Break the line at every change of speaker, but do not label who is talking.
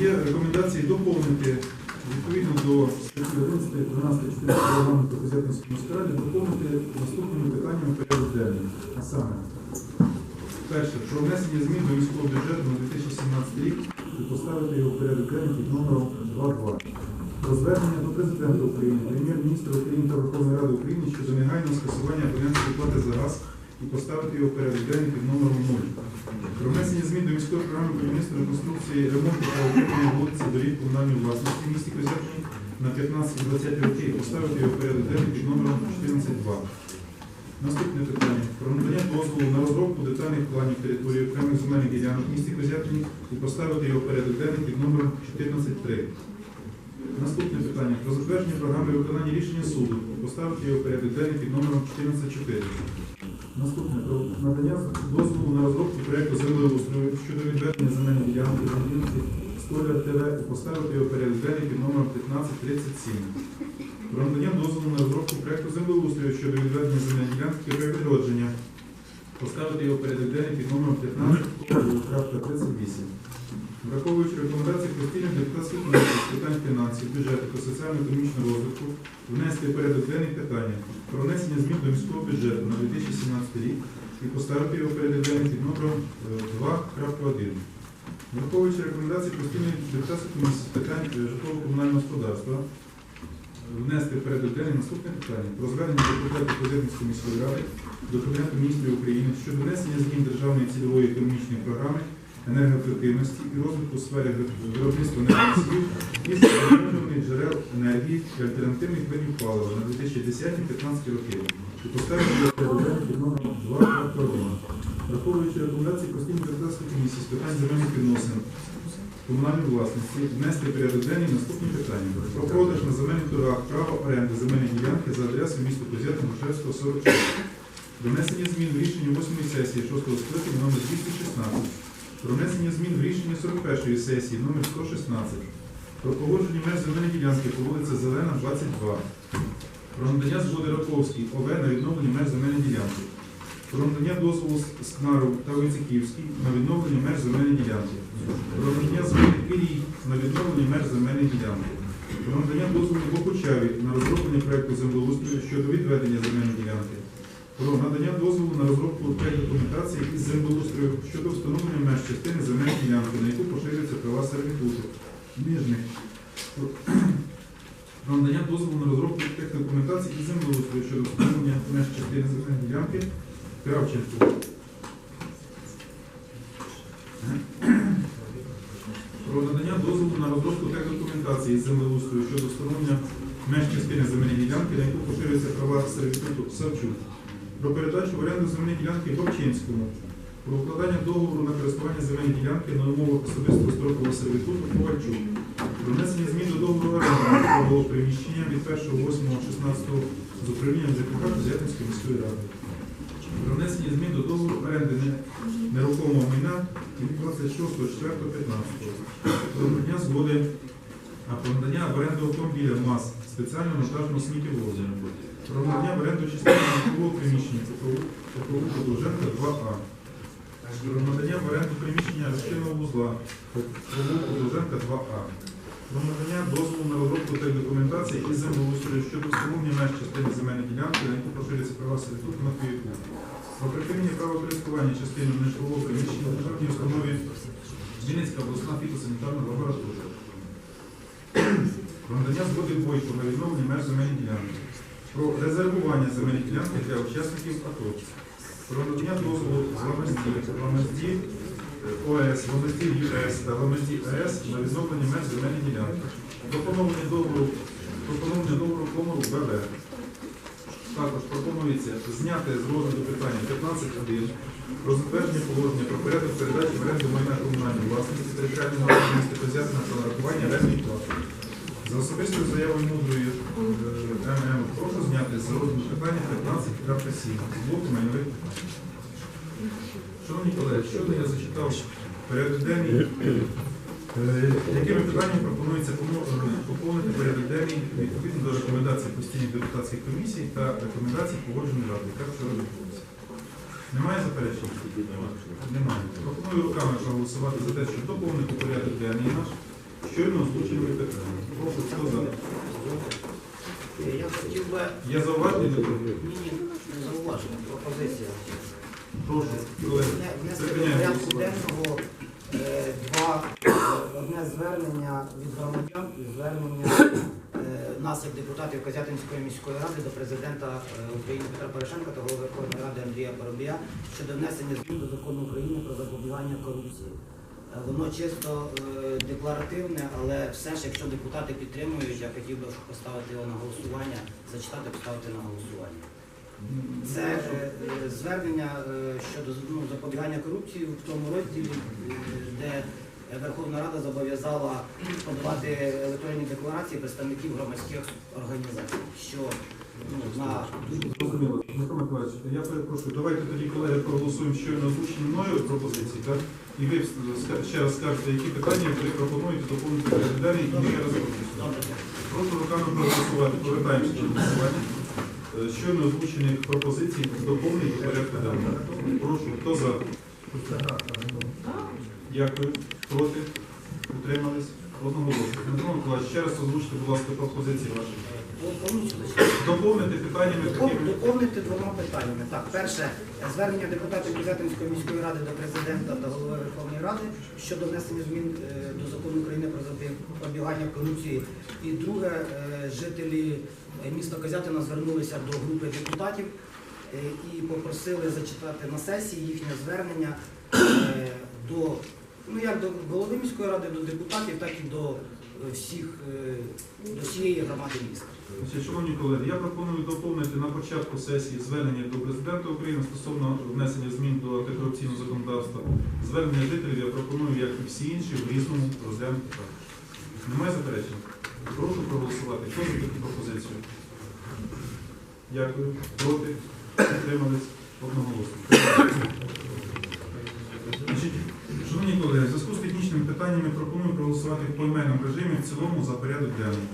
Є рекомендації доповнити відповідно до статті 11, 12, 14 регламенту Козятинської міської доповнити наступними питаннями порядок денний. А саме, перше, про внесення змін до міського бюджету на 2017 рік і поставити його в порядок денний під номером 2.2. Про звернення до Президента України, Прем'єр-міністра України та Верховної Ради України щодо негайного скасування абонентської плати за газ і поставити його порядок денний під номером 0. Про внесення змін до міської програми будівництва реконструкції ремонту та укріплення вулиці доріг комунальної власності в місті Козятині на 15-20 роки і поставити його порядок денний під номером 14.2. Наступне питання. Про надання дозволу на розробку детальних планів території окремих земельних ділянок в місті Козятині і поставити його порядок денний під номером 14.3. Наступне питання. Про затвердження програми виконання рішення суду поставити його порядок денний під номером 14.4. Наступне про надання дозволу на розробку проєкту землеустрою щодо відведення земельної ділянки на ділянці Столя ТВ і поставити його перед під номером 1537. Про надання дозволу на розробку проєкту землеустрою щодо відведення земельної ділянки при відродження. Поставити його порядок денний під номером 15.38. Враховуючи рекомендації постійних депутатських комісій з питань фінансів, бюджету та соціально-економічного розвитку, внести в порядок денний питання про внесення змін до міського бюджету на 2017 рік і поставити його порядок денний під номером е, 2.1. Враховуючи рекомендації постійної депутатської комісії з питань е, житлово-комунального господарства, е, внести в порядок наступне питання про звернення депутатів Козирницької міської ради до Кабінету міністрів України щодо внесення змін державної цільової економічної програми енергоефективності і розвитку у сфері виробництва енергоносіїв із відновлюваних джерел енергії і альтернативних видів палива на 2010-2015 роки і поставити його під номером 2.1. Враховуючи рекомендації постійної депутатської комісії з питань земельних відносин комунальної власності, внести порядок денний наступні питання. Про продаж на земельних торгах права оренди земельної ділянки за адресою міста Козятин Грушевського 46. Донесення змін в рішенні 8 сесії 6 скликання номер 216 про внесення змін в рішення 41-ї сесії номер 116 про погодження меж земельної ділянки по вулиці Зелена, 22. Про надання згоди Раковській ОВ на відновлення меж земельної ділянки. Про надання дозволу Скнару та Войцеківській на відновлення меж земельної ділянки. Про надання згоди Кирій на відновлення меж земельної ділянки. Про надання дозволу Бокучаві на розроблення проекту землеустрою щодо відведення земельної ділянки про надання дозволу на розробку проєкту документації із землеустрою щодо встановлення меж частини земельної ділянки, на яку поширюються права сервітуту. Нижних. Про надання дозволу на розробку проєкту документації із землеустрою щодо встановлення меж частини земельної ділянки Кравченко. Про надання дозволу на розробку проєкту документації із землеустрою щодо встановлення меж частини земельної ділянки, на яку поширюються права сервітуту Савчук. Про передачу в оренду земельної ділянки Бобчинському, про укладання договору на користування земельної ділянки на умовах особистого строкового сервітуту Ковальчук, про внесення змін до договору оренди житлового приміщення від 1.8.16 з управлінням ЖКХ Козятинської міської ради, про внесення змін до договору оренди нерухомого майна від 26.04.15 про надання згоди а про надання в оренду автомобіля МАЗ спеціального монтажного сміттєвозу. Про надання в оренду частини житлового приміщення по провулку Довженка 2А. Про надання в оренду приміщення розчинного вузла по провулку Довженка 2А. Про надання дозволу на розробку та документації із землеустрою щодо встановлення меж частини земельної ділянки, на яку поширюється права сервітуту на Київку. Про припинення права користування частиною нежитлового приміщення державній установі Вінницька обласна фітосанітарна лабораторія. Про надання згоди бойку на відновлення меж земельної ділянки. Про резервування земельної ділянки для учасників АТО. Про надання дозволу з ламезді ОС, ламезді ЮС та ламезді АС на відновлення меж земельної ділянки. Пропонований договору, комору БВ. Також пропонується зняти з розгляду питання 15.1 про затвердження положення про порядок передачі в оренду майна комунальної власності територіального міста Козятина та нарахування орендної плати. За особистою заявою мудрої е, ММ прошу зняти з розгляду питання 15.7 з блоку майнових питань. Шановні колеги, щойно я зачитав порядок денний, е, якими питаннями пропонується поповнити порядок денний відповідно до рекомендацій постійних депутатських комісій та рекомендацій погодженої ради, яка вчора відбулася. Немає заперечень? Немає. Пропоную руками проголосувати за те, щоб доповнити порядок денний наш щойно озвученими питаннями. Прошу, хто за?
Я хотів би
Є зауваження?
ні, ні, не зауваження, пропозиція.
Прошу, колеги.
Денного е, два е, одне звернення від громадян і звернення е, нас, як депутатів Козятинської міської ради, до президента України Петра Порошенка та голови Верховної Ради Андрія Парубія щодо внесення змін до закону України про запобігання корупції. Воно чисто декларативне, але все ж, якщо депутати підтримують, я хотів би поставити його на голосування, зачитати, поставити на голосування. Це е, звернення е, щодо ну, запобігання корупції в тому розділі, е, де Верховна Рада зобов'язала подавати електронні декларації представників громадських організацій, що ну, на
Зрозуміло. Дмитро Миколаївич, я перепрошую, давайте тоді, колеги, проголосуємо щойно озвучені мною пропозиції, так? І ви ще раз скажете, які питання ви пропонуєте доповнити порядок і ми ще раз
добре.
Прошу руками проголосувати. Повертаємося до голосування. Е, Щойно озвучених пропозицій доповнити до порядку денного. Прошу, хто за? Дякую. Проти? Утримались? Одноголосно. Дмитро Миколаївич, ще раз озвучте, будь ласка, пропозиції ваші. Доповнити питаннями такими.
Доповнити двома питаннями. Так, перше, звернення депутатів Козятинської міської ради до президента та голови Верховної Ради щодо внесення змін е, до закону України про запобігання корупції. І друге, е, жителі е, міста Козятина звернулися до групи депутатів і попросили зачитати на сесії їхнє звернення як до голови міської ради, до депутатів, так і до е, всіх е, до всієї громади міста.
Шановні колеги, я пропоную доповнити на початку сесії звернення до президента України стосовно внесення змін до антикорупційного законодавства. Звернення жителів я пропоную, як і всі інші, в різному розглянути також. Немає заперечень? Прошу проголосувати. Хто за таку пропозицію? Дякую. Проти? Утримались? Одноголосно. Значить, Шановні колеги, в зв'язку з технічними питаннями пропоную проголосувати в поіменному режимі в цілому за порядок денний.